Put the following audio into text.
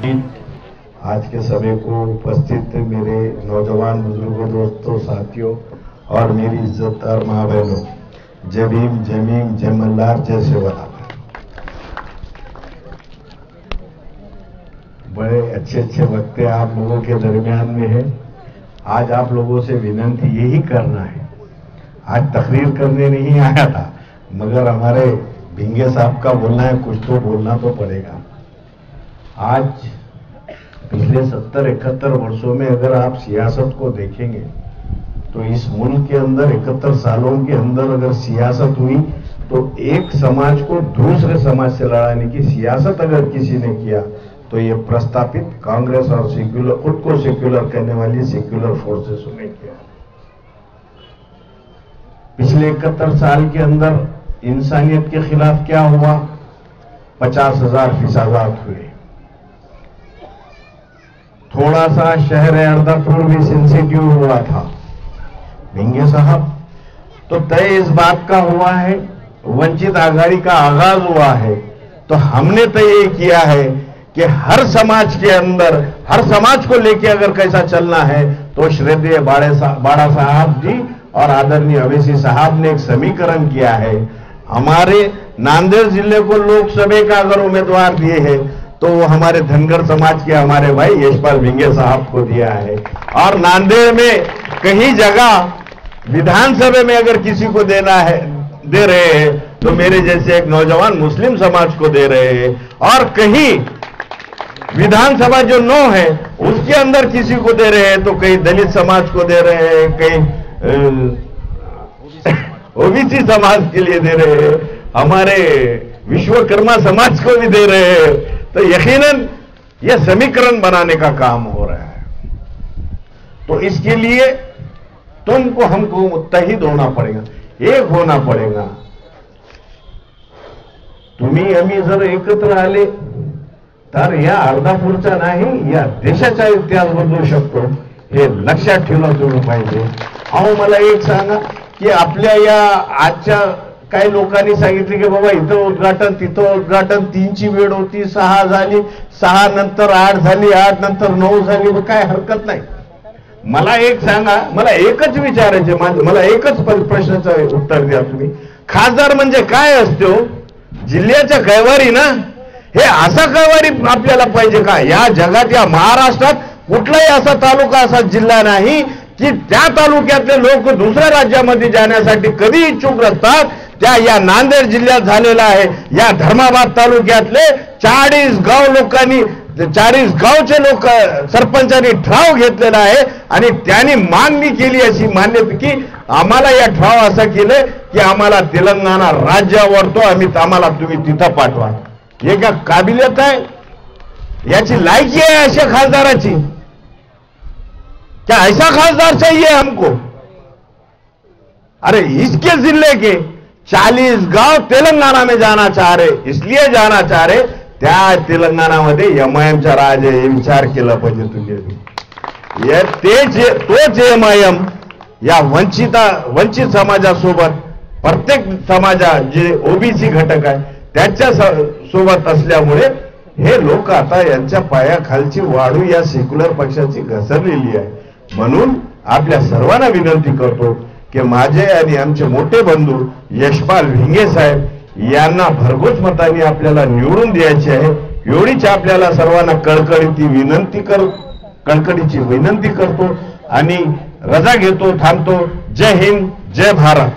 आज के समय को उपस्थित मेरे नौजवान बुज़ुर्गों दोस्तों, साथियों और मेरी इज्जतदार माँ बहनों जय भीम जय भीम, जय मल्हार, जय बड़े अच्छे अच्छे वक्ते आप लोगों के दरमियान में है। आज आप लोगों से विनंती यही करना है। आज तकरीर करने नहीं आया था, मगर हमारे भिंगे साहब का बोलना है, कुछ तो बोलना तो पड़ेगा। आज पिछले सत्तर, इकहत्तर वर्षों में अगर आप सियासत को देखेंगे तो इस मुल्क के अंदर, इकहत्तर सालों के अंदर अगर सियासत हुई तो एक समाज को दूसरे समाज से लड़ाने की सियासत अगर किसी ने किया तो ये प्रस्तापित कांग्रेस और सेक्युलर, खुद को सेक्युलर कहने वाली सेक्युलर फोर्सेस ने किया। पिछले इकहत्तर साल के अंदर इंसानियत के खिलाफ क्या हुआ? पचास हज़ार फिसादात हुए। थोड़ा सा शहर है अर्दापुर भी सेंसिटिव हुआ था। भिंगे साहब तो तय इस बात का हुआ है, वंचित आघाड़ी का आगाज़ हुआ है तो हमने तय ये किया है कि हर समाज के अंदर, हर समाज को लेके अगर कैसा चलना है तो श्रद्धेय बाड़े बाड़ा साहब जी और आदरणीय अवेसी साहब ने एक समीकरण किया है। हमारे नांदेड़ ज़िले को लोकसभा का अगर उम्मीदवार दिए हैं तो वो हमारे धनगर समाज के हमारे भाई यशपाल भिंगे साहब को दिया है। और नांदेड़ में कहीं जगह विधानसभा में अगर किसी को देना है, दे रहे हैं तो मेरे जैसे एक नौजवान मुस्लिम समाज को दे रहे हैं। और कहीं विधानसभा जो नौ है, उसके अंदर किसी को दे रहे हैं तो कहीं दलित समाज को दे रहे हैं, कहीं ओबीसी समाज के लिए दे रहे हैं। हमारे विश्वकर्मा समाज को भी दे रहे हैं। तो यकीनन यह समीकरण बनाने का काम हो रहा है। तो इसके लिए तुमको हमको मुत्तहिद होना पड़ेगा एक होना पडेगा। तुम्ही आम्ही जर एकत्र आले तर या अर्धापूरचा नाही या देशाचा इतिहास बदलू शकतो. हे लक्षात ठेवलं तुम्ही पाहिजे. अहो मला एक सांगा की आपल्या या आजच्या काही लोकांनी सांगितले की बाबा इथं उद्घाटन तिथं उद्घाटन तीनची वेळ होती सहा झाली सहा नंतर आठ झाली आठ नंतर नऊ झाली मग काय हरकत नाही. मला एक सांगा मला एकच विचारायचे मला एकच प्रश्नाचं उत्तर द्या तुम्ही. खासदार म्हणजे काय असतो? जिल्ह्याच्या कैवारी ना? हे असा कैवारी आपल्याला पाहिजे का? या जगात या महाराष्ट्रात कुठलाही असा तालुका असा जिल्हा नाही की त्या तालुक्यातले लोक दुसऱ्या राज्यामध्ये जाण्यासाठी कधी इच्छुक नसतात त्या या नांदेड जिल्ह्यात झालेला आहे. या धर्माबाद तालुक्यातले चाळीस गाव लोकांनी चाळीस गावचे लोक सरपंचांनी ठराव घेतलेला आहे आणि त्यांनी मागणी केली अशी मान्यता की आम्हाला या ठराव असं केलं की आम्हाला तेलंगणा राज्य आवडतो आम्ही आम्हाला तुम्ही तिथं पाठवा. हे का काबिलियत आहे? याची लायकी आहे अशा खासदाराची. क्या ऐसा खासदार चाहिए हमको. अरे इसके जिले के 40 गांव तेलंगाना में जाना चाह रहे इसलिए जाना चाह रहे त्या तेलंगणामध्ये एमचा राज आहे विचार केला पाहिजे तुम्ही या तेच तोच एम या वंचिता वंचित समाजासोबत प्रत्येक समाजा जे ओबीसी घटक आहे त्यांच्यासोबत असल्यामुळे हे लोक आता यांच्या पायाखालची वाढू या सेक्युलर पक्षाची घसरलेली आहे. म्हणून आपल्या सर्वांना विनंती करतो की माझे आणि आमचे मोठे बंधू यशपाल भिंगे साहेब यांना भरघोस मताने आपल्याला निवडून द्यायची आहे. एवढीच आपल्याला सर्वांना कळकळीची विनंती कर कळकळीची विनंती करतो आणि रजा घेतो थांबतो. जय हिंद जय भारत.